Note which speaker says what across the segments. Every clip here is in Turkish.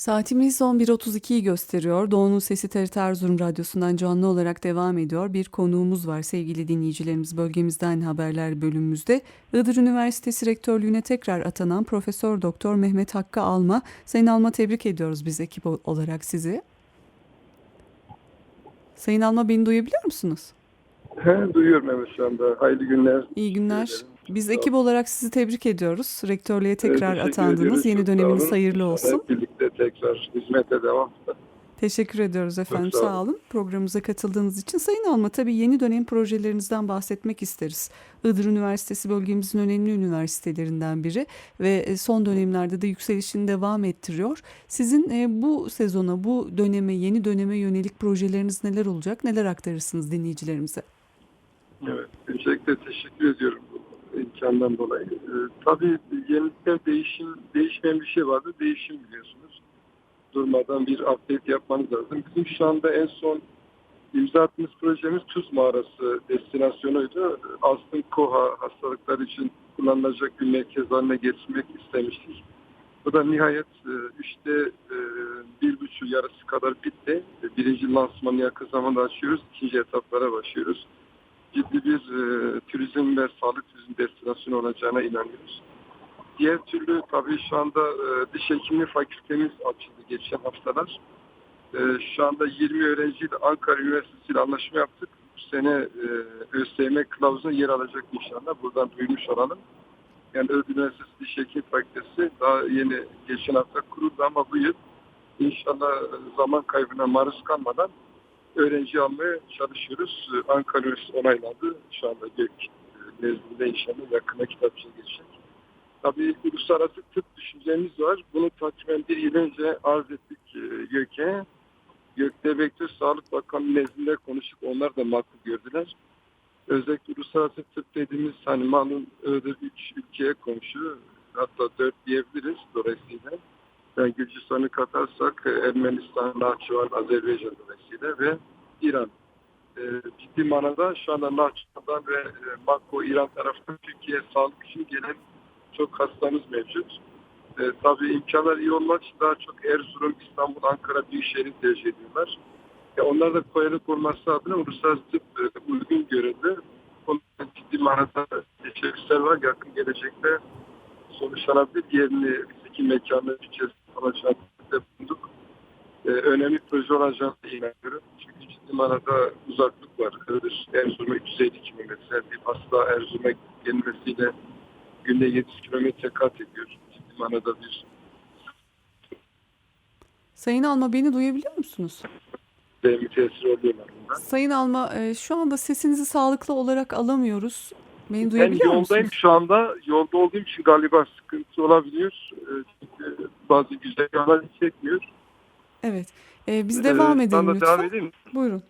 Speaker 1: Saatimiz 11.32'yi gösteriyor. Doğu'nun Sesi TRT Erzurum Radyosu'ndan canlı olarak devam ediyor. Bir konuğumuz var sevgili dinleyicilerimiz bölgemizden haberler bölümümüzde. Iğdır Üniversitesi Rektörlüğüne tekrar atanan Profesör Doktor Mehmet Hakkı Alma. Sayın Alma tebrik ediyoruz biz ekip olarak sizi. Sayın Alma beni duyabiliyor musunuz?
Speaker 2: He, duyuyorum evet şu anda. Hayırlı günler.
Speaker 1: İyi günler. Biz ekip olarak sizi tebrik ediyoruz. Rektörlüğe tekrar
Speaker 2: teşekkür
Speaker 1: atandınız.
Speaker 2: ediyoruz.
Speaker 1: Yeni
Speaker 2: Çok
Speaker 1: döneminiz hayırlı olsun.
Speaker 2: Hep birlikte tekrar hizmete devam.
Speaker 1: Teşekkür ediyoruz efendim.
Speaker 2: sağ
Speaker 1: Sağ
Speaker 2: olun.
Speaker 1: olun. Programımıza katıldığınız için. Sayın Alma tabii yeni dönem projelerinizden bahsetmek isteriz. Iğdır Üniversitesi bölgemizin önemli üniversitelerinden biri ve e, son dönemlerde de yükselişini devam ettiriyor. Sizin e, bu sezona, bu döneme, yeni döneme yönelik projeleriniz neler olacak? Neler aktarırsınız dinleyicilerimize?
Speaker 2: Evet. Öncelikle teşekkür ediyorum bu imkandan dolayı. Ee, tabii yenilikten değişim, değişmeyen bir şey vardı. Değişim biliyorsunuz. Durmadan bir update yapmanız lazım. Bizim şu anda en son imza attığımız projemiz Tuz Mağarası destinasyonuydu. Astım koha hastalıklar için kullanılacak bir merkez haline getirmek istemiştik. Bu da nihayet e, üçte e, bir buçuk yarısı kadar bitti. E, Birinci lansmanı yakın zamanda açıyoruz. İkinci etaplara başlıyoruz. Ciddi bir turizm ve sağlık turizm destinasyonu olacağına inanıyoruz. Diğer türlü tabii şu anda e, diş hekimliği fakültemiz açıldı geçen haftalar. E, şu anda 20 öğrenciyle Ankara Üniversitesi ile anlaşma yaptık. Bu sene e, ÖSYM kılavuzuna yer alacak inşallah. Buradan duymuş olalım. Yani Iğdır Üniversitesi Diş Hekimliği Fakültesi daha yeni geçen hafta kuruldu ama bu yıl inşallah zaman kaybına maruz kalmadan öğrenci almaya çalışıyoruz. Ankara Üniversitesi onayladı. Şu anda GÖK nezdinde inşallah yakında kitapçıya geçecek. Tabii uluslararası tıp düşüncemiz var. Bunu takriben bir yıl önce arz ettik e, GÖK'e. GÖK'te Vektör Sağlık Bakanı nezdinde konuşup onlar da makul gördüler. Özellikle uluslararası tıp dediğimiz hani malum Iğdır üç ülkeye komşu hatta dört diyebiliriz dolayısıyla. Yani Gürcistan'ı katarsak e, Ermenistan, Nahçıvan, Azerbaycan dolayısıyla ve İran. E, ciddi manada şu anda Nahçıvan'dan ve e, Makko, İran tarafından Türkiye'ye sağlık için gelen çok hastamız mevcut. E, tabii imkanlar iyi olmak için daha çok Erzurum, İstanbul, Ankara büyük şehri tercih ediyorlar. E, onlar da kolaylık olması adına uluslararası tıp e, uygun görüldü. Konuda ciddi manada teşekkürler var. Yakın gelecekte sonuçlanabilir. Yerini fiziki mekanı bütçesi alacağını bulunduk. Ee, önemli proje olacağını inanıyorum. Çünkü ciddi manada uzaklık var. Iğdır, Erzurum'a 350 kilometre. Bir hasta Erzurum'a gelmesiyle günde 700 kilometre kat ediyor. Ciddi manada bir
Speaker 1: Sayın Alma beni duyabiliyor musunuz?
Speaker 2: devmi tesir oluyorlar bundan.
Speaker 1: Sayın Alma e, şu anda sesinizi sağlıklı olarak alamıyoruz. Beni
Speaker 2: Ben
Speaker 1: duyabiliyor
Speaker 2: yoldayım
Speaker 1: musunuz?
Speaker 2: şu anda. Yolda olduğum için galiba sıkıntı olabiliyor. Ee, Çünkü bazı güzergahlar çekmiyor.
Speaker 1: Evet. E, biz
Speaker 2: Ee,
Speaker 1: devam
Speaker 2: ben
Speaker 1: edelim
Speaker 2: de
Speaker 1: lütfen.
Speaker 2: devam edeyim.
Speaker 1: Buyurun.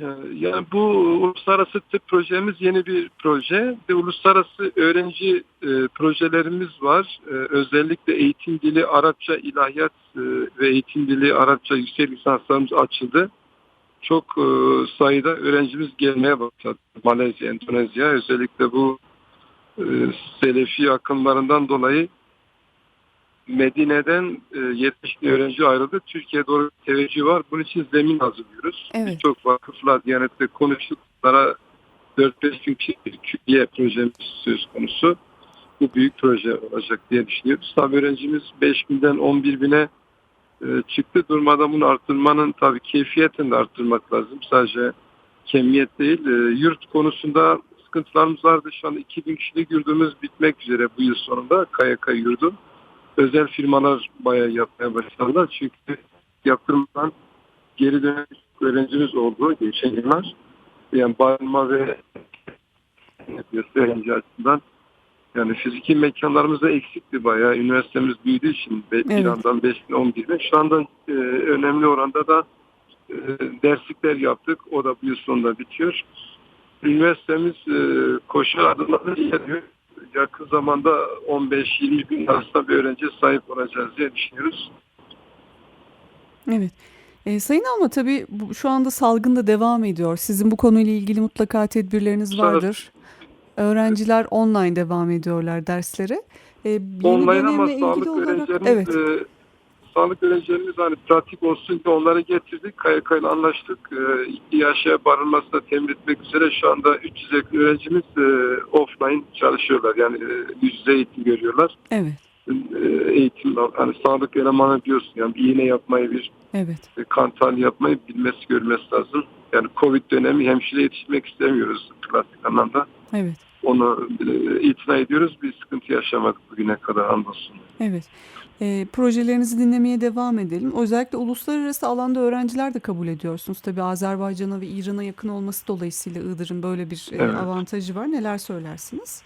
Speaker 2: Ee, Yani bu uluslararası tıp projemiz yeni bir proje ve uluslararası öğrenci e, projelerimiz var. E, özellikle eğitim dili Arapça ilahiyat e, ve eğitim dili Arapça yüksek lisanslarımız açıldı. Çok e, sayıda öğrencimiz gelmeye başladı. Malezya, Endonezya özellikle bu e, Selefi akımlarından dolayı Medine'den e, 70 öğrenci ayrıldı. Türkiye'ye doğru teveccüh var. Bunun için zemin hazırlıyoruz.
Speaker 1: Evet.
Speaker 2: Birçok vakıfla Diyanet'te konuştuk. Bunlara 4-5 gün bir külliye projemiz söz konusu. Bu büyük proje olacak diye düşünüyoruz. Tabii öğrencimiz 5 binden 11 bine e, çıktı. Durmadan bunu arttırmanın tabii keyfiyetini de arttırmak lazım. Sadece kemiyet değil. E, yurt konusunda sıkıntılarımız vardı. Şu anda 2000 kişilik yurdumuz bitmek üzere bu yıl sonunda. KYK yurdu özel firmalar bayağı yapmaya başladılar. Çünkü yaptırımdan geri dönen öğrencimiz oldu geçen yıllar. Yani barınma ve öğrenci açısından yani fiziki mekanlarımız da eksikti bayağı. Üniversitemiz büyüdüğü için be- bir
Speaker 1: Evet.
Speaker 2: yandan 5 bin 10 bin. Şu anda e, önemli oranda da e, derslikler yaptık. O da bu yıl sonunda bitiyor. Üniversitemiz e, koşu adımları ilerliyor yakın zamanda 15-20 bin arasında bir öğrenciye sahip olacağız diye düşünüyoruz.
Speaker 1: Evet. E, Sayın Alma tabii bu, şu anda salgın da devam ediyor. Sizin bu konuyla ilgili mutlaka tedbirleriniz vardır. Öğrenciler online devam ediyorlar derslere. E,
Speaker 2: Online ama sağlık
Speaker 1: olarak
Speaker 2: öğrencilerimiz
Speaker 1: evet.
Speaker 2: e, sağlık öğrencilerimiz hani pratik olsun diye onları getirdik. KYK ile anlaştık. E, ihtiyaçaya barınmasına temin etmek üzere şu anda 300 yakın öğrencimiz e, offline çalışıyorlar. Yani e, yüz yüze eğitim görüyorlar.
Speaker 1: Evet,
Speaker 2: E, eğitim hani sağlık elemanı diyorsun yani bir iğne yapmayı bir
Speaker 1: evet,
Speaker 2: e, kantal yapmayı bilmesi görmesi lazım. Yani Covid dönemi hemşire yetişmek istemiyoruz klasik anlamda.
Speaker 1: evet.
Speaker 2: Onu e, itina ediyoruz. Bir sıkıntı yaşamadık bugüne kadar hamdolsun.
Speaker 1: Evet. E, projelerinizi dinlemeye devam edelim. Özellikle uluslararası alanda öğrenciler de kabul ediyorsunuz. Tabii Azerbaycan'a ve İran'a yakın olması dolayısıyla Iğdır'ın böyle bir e,
Speaker 2: Evet.
Speaker 1: avantajı var. Neler söylersiniz?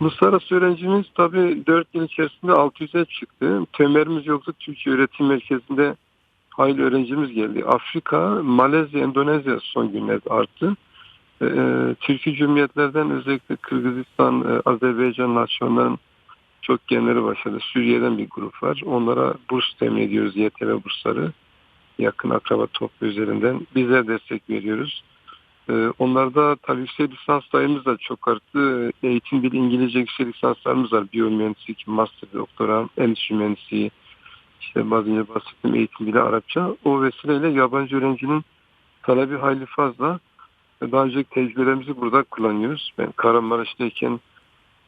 Speaker 2: Uluslararası öğrencimiz tabii 4 yıl içerisinde 600'e çıktı. Tömerimiz yoktu. Türkiye Öğretim Merkezi'nde hayli öğrencimiz geldi. Afrika, Malezya, Endonezya son günlerde arttı. Ee, Türkiye Cumhuriyetlerden özellikle Kırgızistan, e, Azerbaycan nasyonların çok genleri başladı. Suriye'den bir grup var. Onlara burs temin ediyoruz, YTV bursları. Yakın akraba toplu üzerinden. Bizler destek veriyoruz. Ee, onlarda tabii yüksek lisans sayımız da çok arttı. Eğitim dili İngilizce yüksek lisanslarımız var. Biyomühendislik, master, doktora, endüstri mühendisliği, işte az önce bahsettiğim eğitim dili Arapça. O vesileyle yabancı öğrencinin talebi hayli fazla. Ee, Daha önceki tecrübelerimizi burada kullanıyoruz. Ben Kahramanmaraş'tayken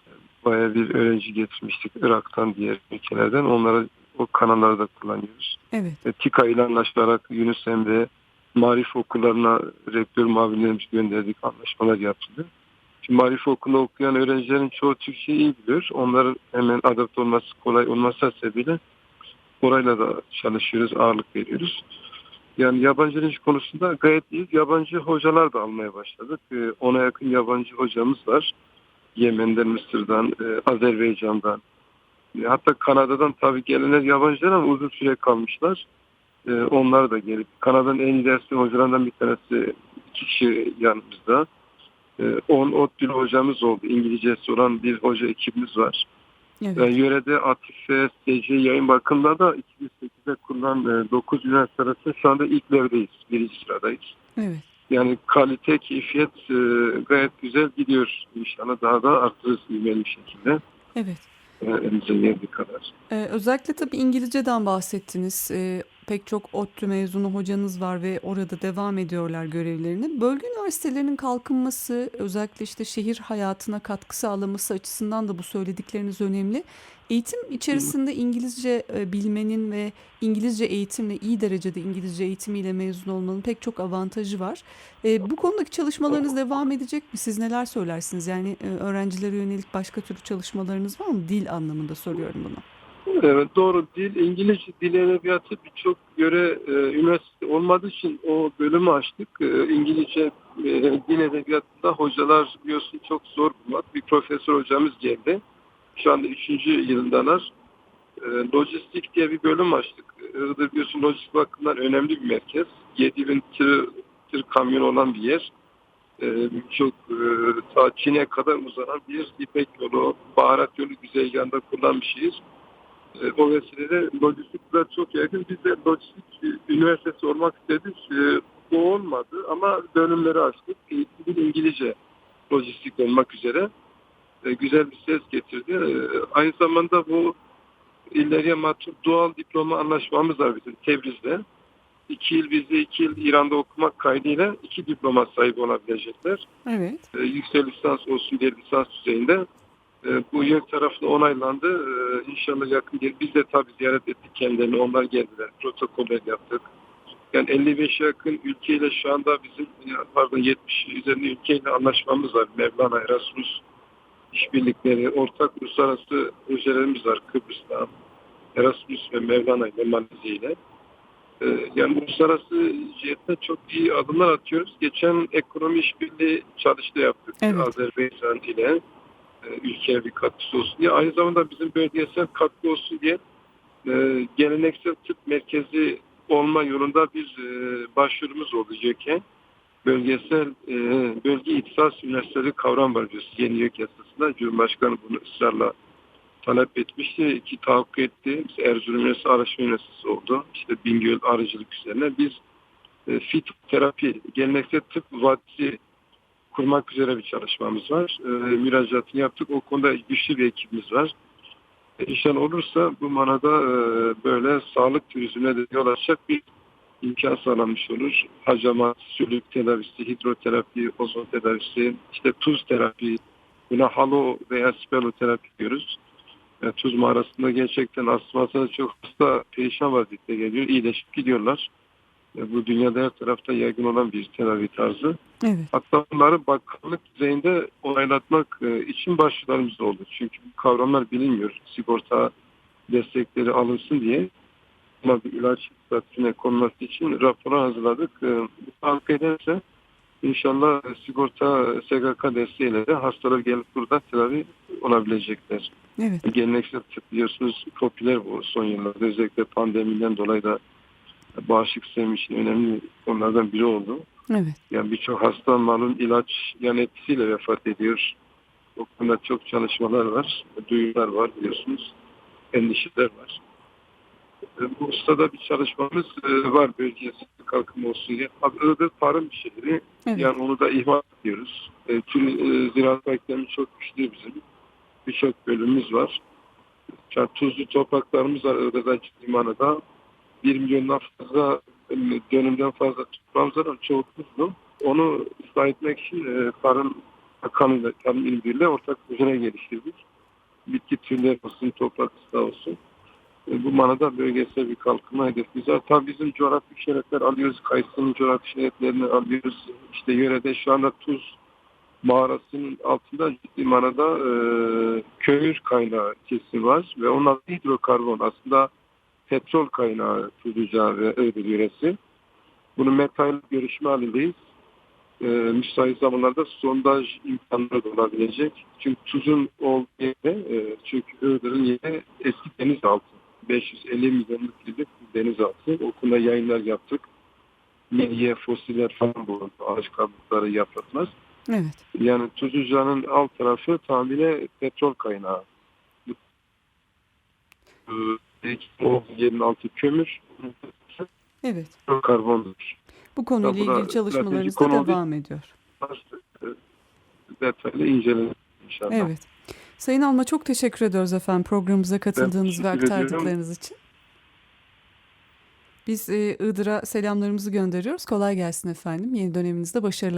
Speaker 2: e, bayağı bir öğrenci getirmiştik Irak'tan diğer ülkelerden. Onlara o kanalları da kullanıyoruz.
Speaker 1: Evet,
Speaker 2: E, TİKA ile anlaşarak Yunus Emre Marif okullarına rektör muavinlerimizi gönderdik. Anlaşmalar yapıldı. Şimdi Marif okulunda okuyan öğrencilerin çoğu Türkçeyi iyi biliyor. Onların hemen adapte olması kolay olması sebebiyle orayla da çalışıyoruz, ağırlık veriyoruz. Yani yabancı öğrenci konusunda gayet iyi. Yabancı hocalar da almaya başladık. E, ona yakın yabancı hocamız var. Yemen'den, Mısır'dan, e, Azerbaycan'dan, e, Hatta Kanada'dan tabii gelenler yabancılar ama uzun süre kalmışlar. E, onlar da gelip Kanada'nın en iyi dersli hocalarından bir tanesi iki kişi yanımızda. E, 10 ot dil hocamız oldu. İngilizcesi olan bir hoca ekibimiz var.
Speaker 1: Evet,
Speaker 2: E, yörede Atife, SC yayın bakımında da 2008'de kurulan 9 üniversite arasında şu anda ilk levdeyiz. Birinci sıradayız.
Speaker 1: evet.
Speaker 2: Yani kalite, keyfiyet e, gayet güzel gidiyor. İnşallah daha da arttırırız ivmeli bir şekilde.
Speaker 1: evet.
Speaker 2: E, geldiği kadar.
Speaker 1: Ee, özellikle tabii İngilizceden bahsettiniz. Ee, pek çok ODTÜ mezunu hocanız var ve orada devam ediyorlar görevlerini. Bölge üniversitelerinin kalkınması, özellikle işte şehir hayatına katkı sağlaması açısından da bu söyledikleriniz önemli. Eğitim içerisinde İngilizce e, bilmenin ve İngilizce eğitimle iyi derecede İngilizce eğitimiyle mezun olmanın pek çok avantajı var. E, bu konudaki çalışmalarınız devam edecek mi? Siz neler söylersiniz? Yani e, öğrencilere yönelik başka türlü çalışmalarınız var mı? Dil anlamında soruyorum bunu.
Speaker 2: Evet doğru dil İngilizce dil edebiyatı birçok göre e, üniversite olmadığı için o bölümü açtık. E, İngilizce e, dil edebiyatında hocalar biliyorsun çok zor bulmak. Bir profesör hocamız geldi. Şu anda üçüncü yılındalar. E, lojistik diye bir bölüm açtık. Iğdır biliyorsun lojistik bakımından önemli bir merkez. 7000 tır, tır kamyon olan bir yer. E, çok e, Çin'e kadar uzanan bir İpek yolu, baharat yolu güzergahında kullanmışız. E, o vesileyle lojistikler çok yakın. Biz de lojistik e, üniversitesi olmak istedik. E, bu olmadı ama bölümleri açtık. Dili İngilizce lojistik olmak üzere e, güzel bir ses getirdi. E, aynı zamanda bu ileriye mahsul doğal diploma anlaşmamız var bizim Tebriz'de. İki yıl bizde iki yıl İran'da okumak kaydıyla iki diploma sahibi olabilecekler
Speaker 1: Evet.
Speaker 2: e, yüksek lisans olsun diye lisans düzeyinde. E, bu yıl tarafında onaylandı. E, inşallah yakın gelir. Biz de tabii ziyaret ettik kendilerini. Onlar geldiler. Protokoller yaptık. Yani 55 yakın ülkeyle şu anda bizim pardon 70 üzerinde ülkeyle anlaşmamız var. Mevlana, Erasmus işbirlikleri, ortak uluslararası projelerimiz var Kıbrıs'ta. Erasmus ve Mevlana ile Malezya ile. Ee, Yani uluslararası cihette çok iyi adımlar atıyoruz. Geçen ekonomi işbirliği çalıştı yaptık
Speaker 1: Evet.
Speaker 2: Azerbaycan ile ülkeye bir katkısı olsun diye. Aynı zamanda bizim bölgesel katkı olsun diye e, geleneksel tıp merkezi olma yolunda bir e, başvurumuz oldu YÖK'e. Bölgesel e, bölge ihtisas üniversiteleri kavram var diyoruz. Yeni YÖK yasasında. Cumhurbaşkanı bunu ısrarla talep etmişti ki tahakkuk etti. Mesela Erzurum Üniversitesi Araştırma Üniversitesi oldu. İşte Bingöl arıcılık üzerine. Biz e, fitoterapi, geleneksel tıp vadisi kurmak üzere bir çalışmamız var. E, müracaatını yaptık. O konuda güçlü bir ekibimiz var. perişan olursa bu manada e, böyle sağlık turizmine de yol açacak bir imkan sağlanmış olur. Hacamat, sülük tedavisi, hidroterapi, ozon tedavisi, işte tuz terapi, buna halo veya speloterapi diyoruz. Yani tuz mağarasında gerçekten astmasına çok hasta perişan vaziyette geliyor. İyileşip gidiyorlar. E, Bu dünyada her tarafta yaygın olan bir tedavi tarzı.
Speaker 1: Evet.
Speaker 2: Hatta bunları bakanlık düzeyinde onaylatmak e, için başvurularımız da oldu. Çünkü bu kavramlar bilinmiyor. Sigorta destekleri alınsın diye. Ama bir ilaç statüsüne konması için rapor hazırladık. E, sağlık ederse inşallah sigorta SGK desteğiyle de hastalar gelip burada tedavi olabilecekler.
Speaker 1: Evet.
Speaker 2: Geleneksel tıp biliyorsunuz popüler bu son yıllarda. Özellikle pandemiden dolayı da bağışıklık sistemi için önemli konulardan biri oldu.
Speaker 1: Evet.
Speaker 2: Yani birçok hasta malum ilaç yan etkisiyle vefat ediyor. O konuda çok çalışmalar var, duyular var biliyorsunuz, endişeler var. E, Bu ustada bir çalışmamız e, var bölgesi kalkınma olsun diye. Iğdır tarım şehri,
Speaker 1: Evet.
Speaker 2: yani onu da ihmal ediyoruz. Tüm e, ziraat karakterimiz çok güçlü bizim. Birçok bölümümüz var. Yani tuzlu topraklarımız var Iğdır'da limanında. 1 milyondan fazla dönümden fazla toprağımız var ama çoğu tuzlu. Onu ıslah etmek için e, tarım bakanıyla, tarım il ortak proje geliştirdik. Bitki türleri olsun, toprak ıslah olsun. E, bu manada bölgesel bir kalkınma hedefimiz var. Tabii bizim coğrafi işaretler alıyoruz. Kayısının coğrafi işaretlerini alıyoruz. İşte yörede şu anda tuz mağarasının altında ciddi manada e, kömür kaynağı kesim var ve adı hidrokarbon. Aslında petrol kaynağı Tuzluca ve Iğdır yöresi. Bunu metal görüşme halindeyiz. E, müsait zamanlarda sondaj imkanları da olabilecek. Çünkü tuzun olduğu yerde, e, çünkü Iğdır'ın yeri eski denizaltı. 550 milyonluk yıllık denizaltı. O konuda yayınlar yaptık. Milye, fosiller falan bulundu. Ağaç kabukları, yapraklar.
Speaker 1: Evet.
Speaker 2: Yani Tuzluca'nın alt tarafı tamamıyla petrol kaynağı. Ee, O yerin altı kömür,
Speaker 1: Evet.
Speaker 2: karbondur.
Speaker 1: Bu konuyla
Speaker 2: Ya
Speaker 1: ilgili çalışmalarınız da
Speaker 2: konu
Speaker 1: devam ediyor.
Speaker 2: Detaylı incelenir inşallah.
Speaker 1: Evet. Sayın Alma çok teşekkür ediyoruz efendim programımıza katıldığınız ve aktardıklarınız için. Biz e, Iğdır'a selamlarımızı gönderiyoruz. Kolay gelsin efendim. Yeni döneminizde başarılar.